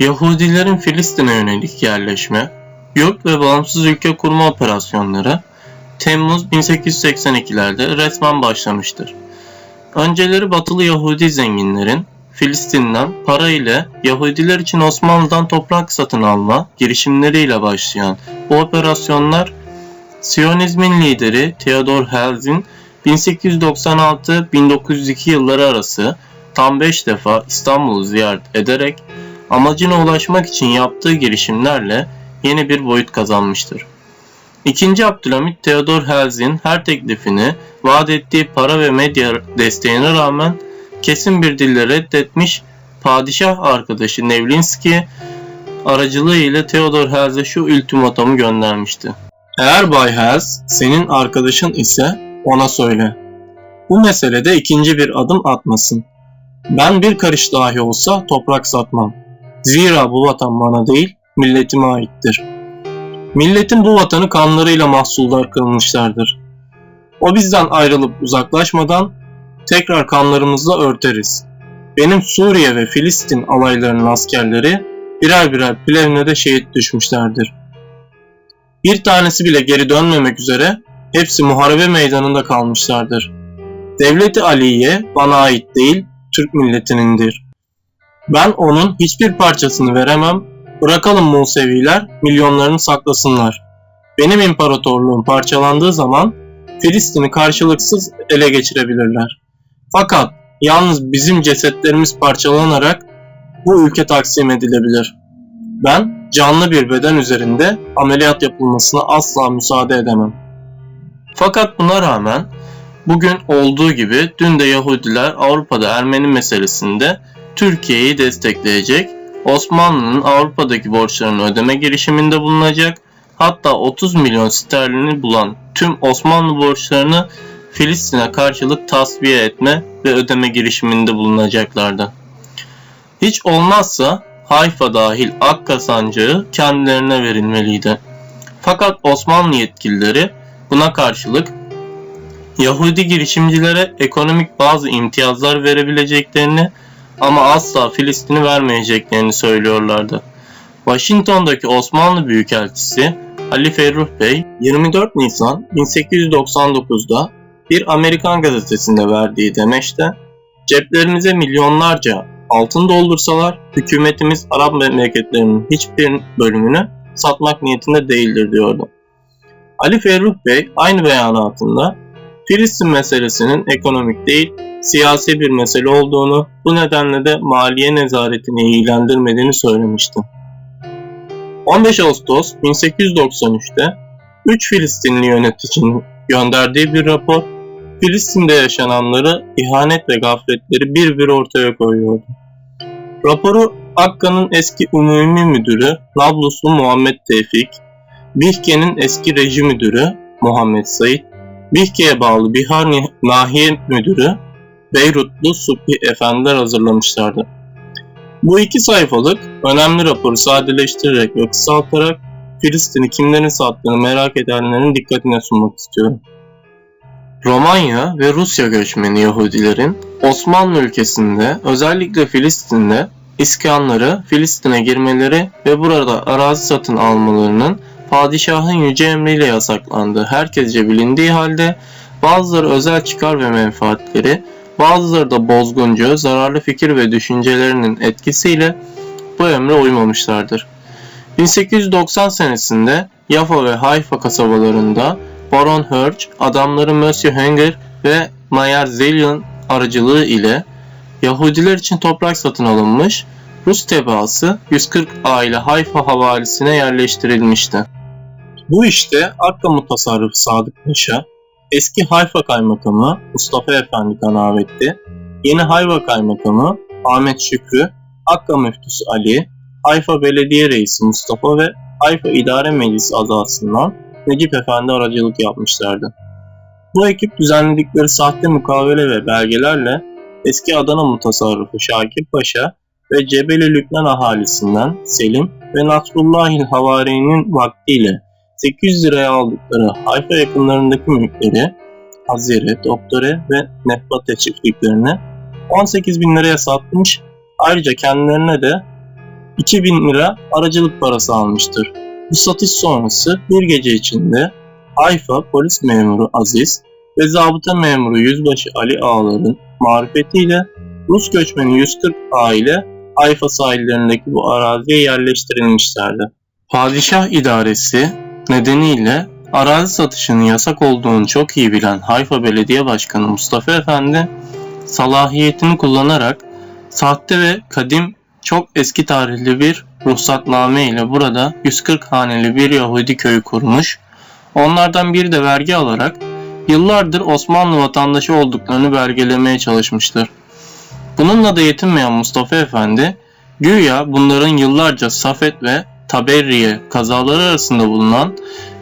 Yahudilerin Filistin'e yönelik yerleşme, yurt ve bağımsız ülke kurma operasyonları Temmuz 1882'lerde resmen başlamıştır. Önceleri batılı Yahudi zenginlerin Filistin'den para ile Yahudiler için Osmanlı'dan toprak satın alma girişimleriyle başlayan bu operasyonlar Siyonizmin lideri Theodor Herzl'in 1896-1902 yılları arası tam 5 defa İstanbul'u ziyaret ederek amacına ulaşmak için yaptığı girişimlerle yeni bir boyut kazanmıştır. İkinci Abdülhamit Theodor Herzl'in her teklifini vaat ettiği para ve medya desteğine rağmen kesin bir dille reddetmiş padişah arkadaşı Nevlinski aracılığı ile Theodor Herzl'e şu ultimatomu göndermişti. Eğer Bay Herz senin arkadaşın ise ona söyle. Bu meselede ikinci bir adım atmasın. Ben bir karış dahi olsa toprak satmam. Zira bu vatan bana değil, milletime aittir. Milletin bu vatanı kanlarıyla mahsuldar kılmışlardır. O bizden ayrılıp uzaklaşmadan tekrar kanlarımızla örteriz. Benim Suriye ve Filistin alaylarının askerleri birer birer Plevne'de şehit düşmüşlerdir. Bir tanesi bile geri dönmemek üzere hepsi muharebe meydanında kalmışlardır. Devleti Aliye bana ait değil, Türk milletinindir. Ben onun hiçbir parçasını veremem, bırakalım Museviler milyonlarını saklasınlar. Benim imparatorluğum parçalandığı zaman Filistin'i karşılıksız ele geçirebilirler. Fakat yalnız bizim cesetlerimiz parçalanarak bu ülke taksim edilebilir. Ben canlı bir beden üzerinde ameliyat yapılmasına asla müsaade edemem. Fakat buna rağmen bugün olduğu gibi dün de Yahudiler Avrupa'da Ermeni meselesinde Türkiye'yi destekleyecek, Osmanlı'nın Avrupa'daki borçlarını ödeme girişiminde bulunacak, hatta 30 milyon sterlini bulan tüm Osmanlı borçlarını Filistin'e karşılık tasfiye etme ve ödeme girişiminde bulunacaklardı. Hiç olmazsa Hayfa dahil Akka sancağı kendilerine verilmeliydi. Fakat Osmanlı yetkilileri buna karşılık Yahudi girişimcilere ekonomik bazı imtiyazlar verebileceklerini ama asla Filistin'i vermeyeceklerini söylüyorlardı. Washington'daki Osmanlı Büyükelçisi Ali Ferruh Bey 24 Nisan 1899'da bir Amerikan gazetesinde verdiği demeçte ceplerimize milyonlarca altın doldursalar hükümetimiz Arap memleketlerinin hiçbir bölümünü satmak niyetinde değildir diyordu. Ali Ferruh Bey aynı beyanatında Filistin meselesinin ekonomik değil siyasi bir mesele olduğunu bu nedenle de maliye nezaretini ilgilendirmediğini söylemişti. 15 Ağustos 1893'te 3 Filistinli yöneticinin gönderdiği bir rapor Filistin'de yaşananları, ihanet ve gafletleri bir bir ortaya koyuyordu. Raporu Akka'nın eski umumi müdürü Nabluslu Muhammed Tevfik, Bihke'nin eski reji müdürü Muhammed Said, Bihke'ye bağlı Bihar Nahiye Müdürü Beyrutlu Subhi Efendiler hazırlamışlardı. Bu iki sayfalık önemli raporu sadeleştirerek ve kısaltarak Filistin'i kimlerin sattığını merak edenlerin dikkatine sunmak istiyorum. Romanya ve Rusya göçmeni Yahudilerin Osmanlı ülkesinde özellikle Filistin'de İskanları Filistin'e girmeleri ve burada arazi satın almalarının padişahın yüce emriyle yasaklandığı herkesce bilindiği halde bazıları özel çıkar ve menfaatleri, bazıları da bozguncu, zararlı fikir ve düşüncelerinin etkisiyle bu emre uymamışlardır. 1890 senesinde Yafa ve Hayfa kasabalarında Baron Hirsch, adamları Monsieur Henger ve Mayer Zelian aracılığı ile Yahudiler için toprak satın alınmış, Rus tebaası 140 aile Hayfa havalisine yerleştirilmişti. Bu işte Akka Mutasarrıfı Sadık Paşa, eski Hayfa Kaymakamı Mustafa Efendi Kanavetli, yeni Hayfa Kaymakamı Ahmet Şükrü, Akka Müftüsü Ali, Hayfa Belediye Reisi Mustafa ve Hayfa İdare Meclisi azasından Necip Efendi aracılık yapmışlardı. Bu ekip düzenledikleri sahte mukavele ve belgelerle eski Adana mutasarrıfı Şakir Paşa ve Cebeli Lübnan ahalisinden Selim ve Nasrullahil Havari'nin vaktiyle 800 liraya aldıkları Hayfa yakınlarındaki mülkleri Hazire, Doktore ve Nefbate çiftliklerine 18 bin liraya satmış. Ayrıca kendilerine de 2000 lira aracılık parası almıştır. Bu satış sonrası bir gece içinde Hayfa polis memuru Aziz ve zabıta memuru Yüzbaşı Ali Ağlar'ın marifetiyle Rus göçmeni 140 aile Hayfa sahillerindeki bu araziye yerleştirilmişlerdi. Padişah idaresi nedeniyle arazi satışının yasak olduğunu çok iyi bilen Hayfa Belediye Başkanı Mustafa Efendi salahiyetini kullanarak sahte ve kadim çok eski tarihli bir ruhsatname ile burada 140 haneli bir Yahudi köyü kurmuş. Onlardan biri de vergi alarak yıllardır Osmanlı vatandaşı olduklarını belgelemeye çalışmıştır. Bununla da yetinmeyen Mustafa Efendi, güya bunların yıllarca Safet ve Taberriye kazaları arasında bulunan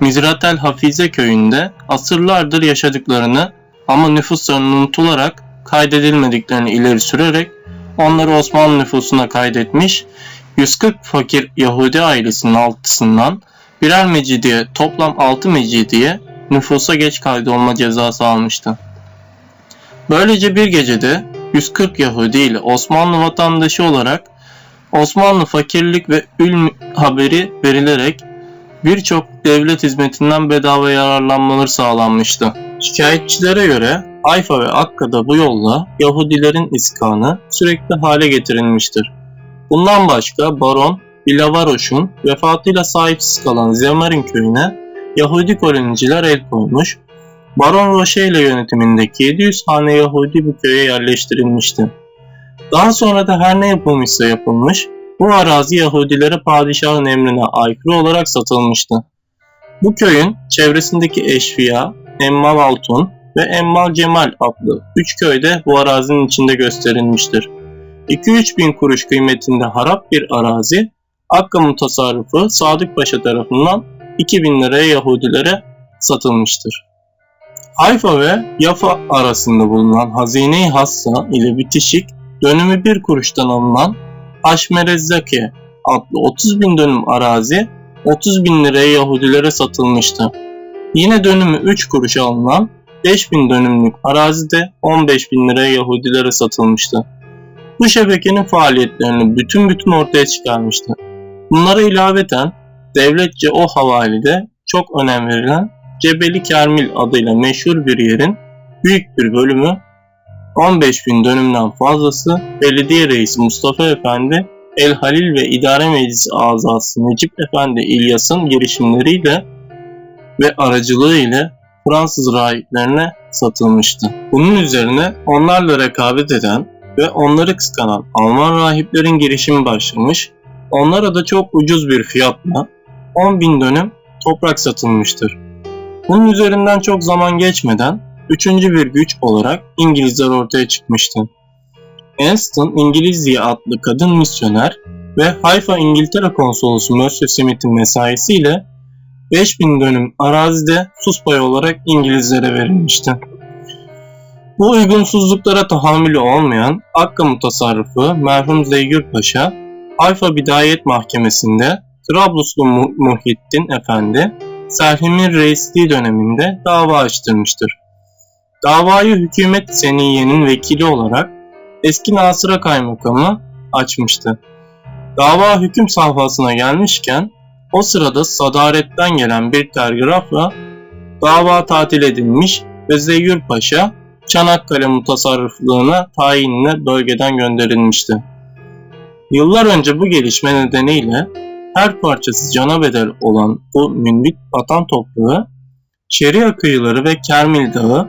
Mizratel Hafize köyünde asırlardır yaşadıklarını ama nüfuslarının unutularak kaydedilmediklerini ileri sürerek onları Osmanlı nüfusuna kaydetmiş, 140 fakir Yahudi ailesinin altısından birer mecidiye toplam 6 mecidiye nüfusa geç kaydolma cezası almıştı. Böylece bir gecede 140 Yahudi ile Osmanlı vatandaşı olarak Osmanlı fakirlik ve ül haberi verilerek birçok devlet hizmetinden bedava yararlanmaları sağlanmıştı. Şikayetçilere göre Hayfa ve Akka'da bu yolla Yahudilerin iskanı sürekli hale getirilmiştir. Bundan başka Baron Bilavaroş'un vefatıyla sahipsiz kalan Zemer'in köyüne Yahudi koloniciler el koymuş, Baron Roche ile yönetimindeki 700 hane Yahudi bu köye yerleştirilmişti. Daha sonra da her ne yapılmışsa yapılmış, bu arazi Yahudilere padişahın emrine aykırı olarak satılmıştı. Bu köyün çevresindeki Eşfiya, Emmal Altun ve Emmal Cemal adlı 3 köyde bu arazinin içinde gösterilmiştir. 2-3 bin kuruş kıymetinde harap bir arazi, Akka tasarrufu Sadık Paşa tarafından 2000 liraya Yahudilere satılmıştır. Hayfa ve Yafa arasında bulunan Hazine-i Hassa ile bitişik dönümü bir kuruştan alınan Haşmerezzake adlı 30 bin dönüm arazi 30 bin liraya Yahudilere satılmıştı. Yine dönümü 3 kuruş alınan 5 bin dönümlük arazi de 15 bin liraya Yahudilere satılmıştı. Bu şebekenin faaliyetlerini bütün bütün ortaya çıkarmıştı. Bunlara ilaveten devletçe o havalide çok önem verilen Cebeli Kermil adıyla meşhur bir yerin büyük bir bölümü 15 bin dönümden fazlası belediye reisi Mustafa Efendi, El Halil ve İdare Meclisi azası Necip Efendi İlyas'ın girişimleriyle ve aracılığı ile Fransız rahiplerine satılmıştı. Bunun üzerine onlarla rekabet eden ve onları kıskanan Alman rahiplerin girişimi başlamış, onlara da çok ucuz bir fiyatla 10 bin dönüm toprak satılmıştır. Bunun üzerinden çok zaman geçmeden üçüncü bir güç olarak İngilizler ortaya çıkmıştı. Anston İngilizce adlı kadın misyoner ve Haifa İngiltere konsolosu Mercer Smith'in mesaisiyle 5000 dönüm arazide sus payı olarak İngilizlere verilmişti. Bu uygunsuzluklara tahammülü olmayan Akka mutasarrıfı merhum Zeygür Paşa, Haifa Bidayet Mahkemesi'nde Trabluslu Muhittin Efendi, Selhem'in reisliği döneminde dava açtırmıştır. Davayı hükümet seniyenin vekili olarak eski Nasıra Kaymakamı açmıştı. Dava hüküm safhasına gelmişken o sırada sadaretten gelen bir telgrafla dava tatil edilmiş ve Zeyyur Paşa Çanakkale mutasarrıflığına tayinle bölgeden gönderilmişti. Yıllar önce bu gelişme nedeniyle her parçası cana bedel olan bu münbit vatan toprağı Şeria kıyıları ve Kermil Dağı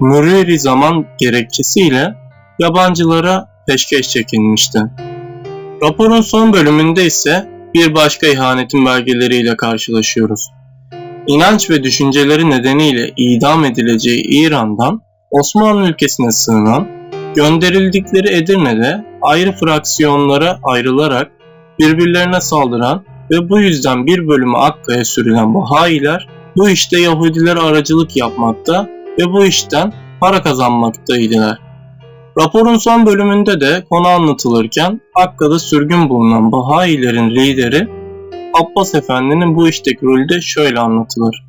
Murreri zaman gerekçesiyle yabancılara peşkeş çekilmişti. Raporun son bölümünde ise bir başka ihanetin belgeleriyle karşılaşıyoruz. İnanç ve düşünceleri nedeniyle idam edileceği İran'dan Osmanlı ülkesine sığınan, gönderildikleri Edirne'de ayrı fraksiyonlara ayrılarak birbirlerine saldıran ve bu yüzden bir bölümü Akka'ya sürülen Bahayiler bu işte Yahudiler aracılık yapmakta ve bu işten para kazanmaktaydılar. Raporun son bölümünde de konu anlatılırken Akka'da sürgün bulunan Bahayilerin lideri Abbas Efendi'nin bu işteki rolü de şöyle anlatılır.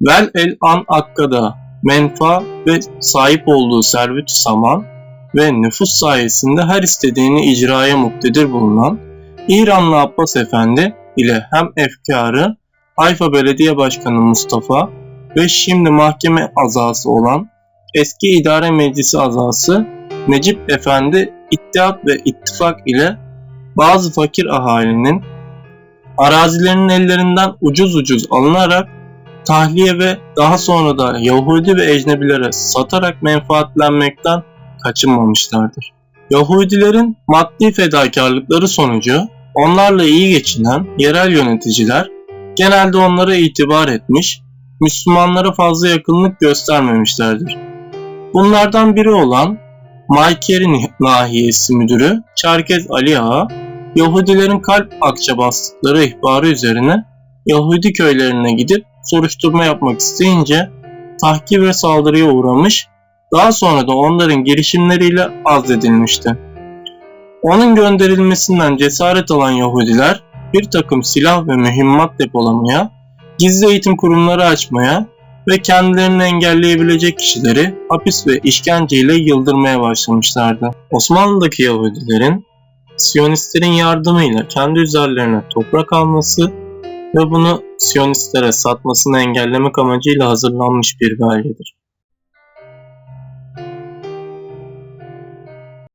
Vel el an Akka'da menfa ve sahip olduğu servet saman ve nüfus sayesinde her istediğini icraya muktedir bulunan İranlı Abbas Efendi ile hem efkarı Hayfa Belediye Başkanı Mustafa ve şimdi mahkeme azası olan eski idare meclisi azası Necip Efendi İttihat ve ittifak ile bazı fakir ahalinin arazilerinin ellerinden ucuz ucuz alınarak tahliye ve daha sonra da Yahudi ve ecnebilere satarak menfaatlenmekten kaçınmamışlardır. Yahudilerin maddi fedakarlıkları sonucu onlarla iyi geçinen yerel yöneticiler genelde onlara itibar etmiş, Müslümanlara fazla yakınlık göstermemişlerdir. Bunlardan biri olan Maykeri Nahiyesi Müdürü Çerkez Ali Ağa, Yahudilerin kalp akça bastıkları ihbarı üzerine Yahudi köylerine gidip soruşturma yapmak isteyince tahkir ve saldırıya uğramış, daha sonra da onların girişimleriyle azledilmişti. Onun gönderilmesinden cesaret alan Yahudiler bir takım silah ve mühimmat depolamaya, gizli eğitim kurumları açmaya ve kendilerini engelleyebilecek kişileri hapis ve işkenceyle yıldırmaya başlamışlardı. Osmanlı'daki Yahudilerin Siyonistlerin yardımıyla kendi üzerlerine toprak alması ve bunu Siyonistlere satmasını engellemek amacıyla hazırlanmış bir belgedir.